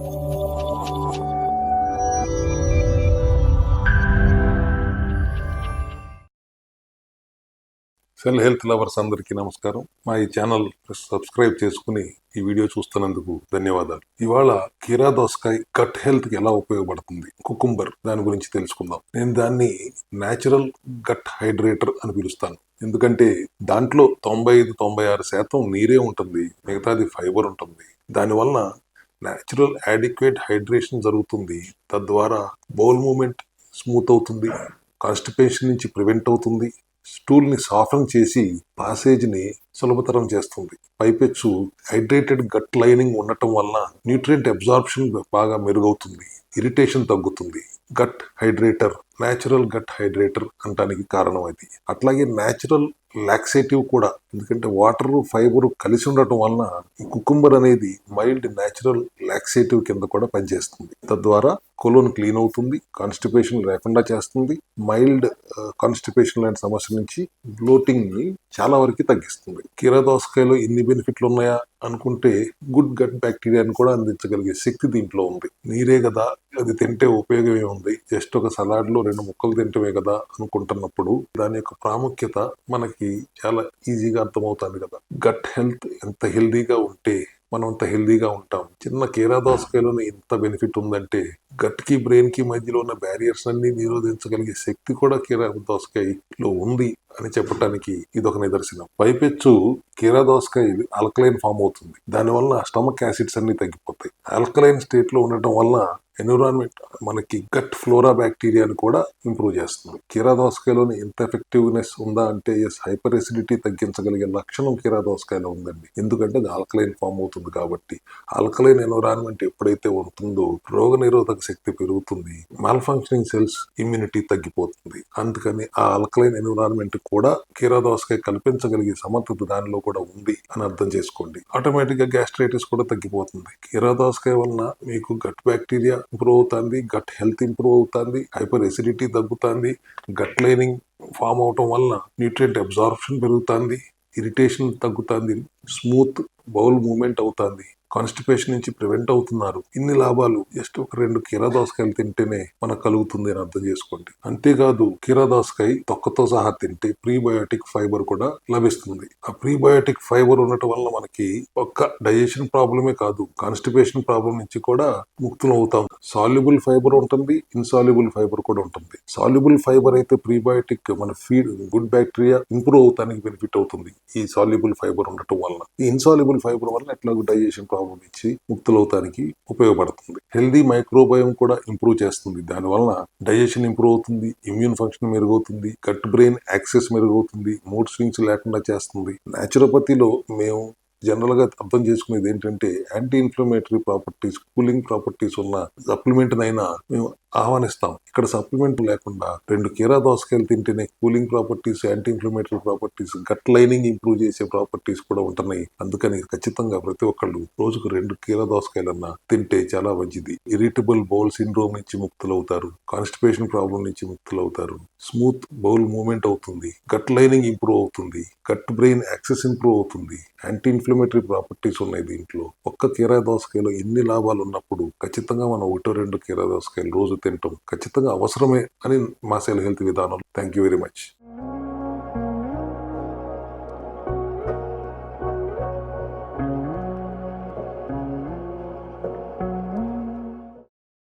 Cell health lovers అందరికీ నమస్కారం. మా ఈ ఛానల్ సబ్స్క్రైబ్ చేసుకుని ఈ వీడియో చూస్తున్నందుకు ధన్యవాదాలు. ఇవాళ కీరా దోసకాయ గట్ హెల్త్కి ఎలా ఉపయోగపడుతుంది? కుకుంబర్ దాని గురించి తెలుసుకుందాం. నేను దాన్ని నేచురల్ గట్ హైడ్రేటర్ అని పిలుస్తాను. ఎందుకంటే దాంట్లో తొంభై ఐదు తొంభై ఆరు శాతం నీరే ఉంటుంది. మిగతాది ఫైబర్ ఉంటుంది. దానివల్ల న్యాచురల్ యాడిక్వేట్ హైడ్రేషన్ జరుగుతుంది. తద్వారా బౌల్ మూమెంట్ స్మూత్ అవుతుంది కాన్స్టిపేషన్ నుంచి ప్రివెంట్ అవుతుంది స్టూల్ని సాఫ్టన్ చేసి పాసేజ్ని సులభతరం చేస్తుంది. పైపెచ్చు హైడ్రేటెడ్ గట్ లైనింగ్ ఉండటం వల్ల న్యూట్రియంట్ అబ్జార్ప్షన్ బాగా మెరుగవుతుంది ఇరిటేషన్ తగ్గుతుంది. Gut hydrator natural gut hydrator అంటానికి కారణం అది. అట్లాగే న్యాచురల్ లాక్సేటివ్ కూడా ఎందుకంటే వాటర్ ఫైబర్ కలిసి ఉండటం వలన ఈ కుకుంబర్ అనేది మైల్డ్ న్యాచురల్ లాక్సేటివ్ కింద కూడా పనిచేస్తుంది. తద్వారా కొలోన్ క్లీన్ అవుతుంది కాన్స్టిపేషన్ లేకుండా చేస్తుంది మైల్డ్ కాన్స్టిపేషన్ uh, లాంటి సమస్య నుంచి బ్లోటింగ్ని చాలా వరకు తగ్గిస్తుంది. కీరదోసకాయలో ఎన్ని బెనిఫిట్లు ఉన్నాయా అనుకుంటే గుడ్ గట్ బ్యాక్టీరియాని కూడా అందించగలిగే శక్తి దీంట్లో ఉంది. నీరే కదా అది తింటే ఉపయోగమే ఉంది. జస్ట్ ఒక సలాడ్లో రెండు ముక్కలు తింటమే కదా అనుకుంటున్నప్పుడు దాని యొక్క ప్రాముఖ్యత మనకి చాలా ఈజీగా అర్థమవుతుంది కదా. గట్ హెల్త్ ఎంత హెల్దీగా ఉంటే మనం అంత హెల్దీగా ఉంటాం. చిన్న కీరా దోసకాయలోనే ఎంత బెనిఫిట్ ఉందంటే గట్కి బ్రెయిన్కి మధ్యలో ఉన్న బ్యారియర్స్ అన్ని నిరోధించగలిగే శక్తి కూడా కీరా దోసకాయలో ఉంది అని చెప్పడానికి ఇది ఒక నిదర్శనం. పైపెచ్చు కీరా దోసకాయ ఆల్కలైన్ ఫామ్ అవుతుంది. దానివల్ల స్టమక్ యాసిడ్స్ అన్ని తగ్గిపోతాయి. ఆల్కలైన్ స్టేట్లో ఉండటం వల్ల ఎన్విరాన్మెంట్ మనకి గట్ ఫ్లోరా బ్యాక్టీరియాని కూడా ఇంప్రూవ్ చేస్తుంది. కీరా దోసకాయలోని ఎంత ఎఫెక్టివ్నెస్ ఉందా అంటే ఎస్ హైపర్ ఎసిడిటీ తగ్గించగలిగే లక్షణం కీరా దోసకాయలో ఉందండి. ఎందుకంటే అది ఆల్కలైన్ ఫామ్ అవుతుంది కాబట్టి. ఆల్కలైన్ ఎన్విరాన్మెంట్ ఎప్పుడైతే ఉంటుందో రోగ నిరోధక శక్తి పెరుగుతుంది మాల్ ఫంక్షనింగ్ సెల్స్ ఇమ్యూనిటీ తగ్గిపోతుంది. అందుకని ఆ ఆల్కలైన్ ఎన్విరాన్మెంట్ కూడా కీరా దోసకాయ కల్పించగలిగే సమర్థత దానిలో కూడా ఉంది అని అర్థం చేసుకోండి. ఆటోమేటిక్గా గ్యాస్ట్రైటిస్ కూడా తగ్గిపోతుంది. కీరా దోసకాయ వలన మీకు గట్ బ్యాక్టీరియా ఇంప్రూవ్ అవుతుంది గట్ హెల్త్ ఇంప్రూవ్ అవుతుంది హైపర్ ఎసిడిటీ తగ్గుతుంది గట్ లైనింగ్ ఫామ్ అవటం వల్ల న్యూట్రియంట్ అబ్జార్ప్షన్ పెరుగుతుంది ఇరిటేషన్ తగ్గుతుంది స్మూత్ బౌల్ మూమెంట్ అవుతుంది. కాన్స్టిపేషన్ నుంచి ప్రివెంట్ అవుతున్నారు. ఇన్ని లాభాలు జస్ట్ ఒక రెండు కీరా దోసకాయలు తింటేనే మనకు కలుగుతుంది అని అర్థం చేసుకోండి. అంతేకాదు కీరా దోసకాయ తొక్కతో సహా తింటే ప్రీబయోటిక్ ఫైబర్ కూడా లభిస్తుంది. ఆ ప్రీబయోటిక్ ఫైబర్ ఉండటం వల్ల మనకి ఒక్క డైజెషన్ ప్రాబ్లమే కాదు కాన్స్టిపేషన్ ప్రాబ్లం నుంచి కూడా ముక్తులు అవుతాం. సాల్యుబుల్ ఫైబర్ ఉంటుంది ఇన్సాల్యుబుల్ ఫైబర్ కూడా ఉంటుంది. సాల్యుబుల్ ఫైబర్ అయితే ప్రీబయోటిక్ మన ఫీడ్ గుడ్ బ్యాక్టీరియా ఇంప్రూవ్ అవుతానికి బెనిఫిట్ అవుతుంది ఈ సాల్యుబుల్ ఫైబర్ ఉండటం వల్ల ఈ ఇన్సాల్యుబుల్ ఫైబర్ వల్ల ఎట్లాగో డైజెషన్ ప్రాబ్లం నుంచి ముక్తులవుతానికి ఉపయోగపడుతుంది. హెల్దీ మైక్రోబయోమ్ కూడా ఇంప్రూవ్ చేస్తుంది. దానివల్ల డైజెషన్ ఇంప్రూవ్ అవుతుంది ఇమ్యూన్ ఫంక్షన్ మెరుగవుతుంది కట్ బ్రెయిన్ యాక్సెస్ మెరుగవుతుంది మూడ్ స్వింగ్స్ లేకుండా చేస్తుంది. న్యాచురోపతిలో మేము జనరల్గా అర్థం చేసుకునేది ఏంటంటే anti inflammatory properties cooling properties ఉన్న సప్లిమెంట్ అయినా మేము ఆహ్వానిస్తాం. ఇక్కడ సప్లిమెంట్ లేకుండా రెండు కీరా దోసకాయలు తింటేనే cooling properties anti inflammatory properties gut lining improve చేసే ప్రాపర్టీస్ కూడా ఉంటున్నాయి. అందుకని ఖచ్చితంగా ప్రతి ఒక్కళ్ళు రోజుకు రెండు కీరా దోసకాయలన్నా తింటే చాలా మంచిది. ఇరిటబుల్ బౌల్ సిండ్రోమ్ నుంచి ముక్తులవుతారు. కాన్స్టిపేషన్ ప్రాబ్లం నుంచి ముక్తులవుతారు. స్మూత్ బౌల్ మూమెంట్ అవుతుంది. గట్ లైనింగ్ ఇంప్రూవ్ అవుతుంది. గట్ బ్రెయిన్ యాక్సెస్ ఇంప్రూవ్ అవుతుంది. యాంటీ ఇన్ఫ్లమేటరీ ప్రాపర్టీస్ ఉన్నాయి దీంట్లో. ఒక్క కీరా దోసకాయలో ఎన్ని లాభాలు ఉన్నప్పుడు ఖచ్చితంగా మనం ఒకటో రెండు కీరా దోసకాయలు రోజు తినటం ఖచ్చితంగా అవసరమే అని మా సెల్ హెల్త్ విధానం థ్యాంక్ యూ వెరీ మచ్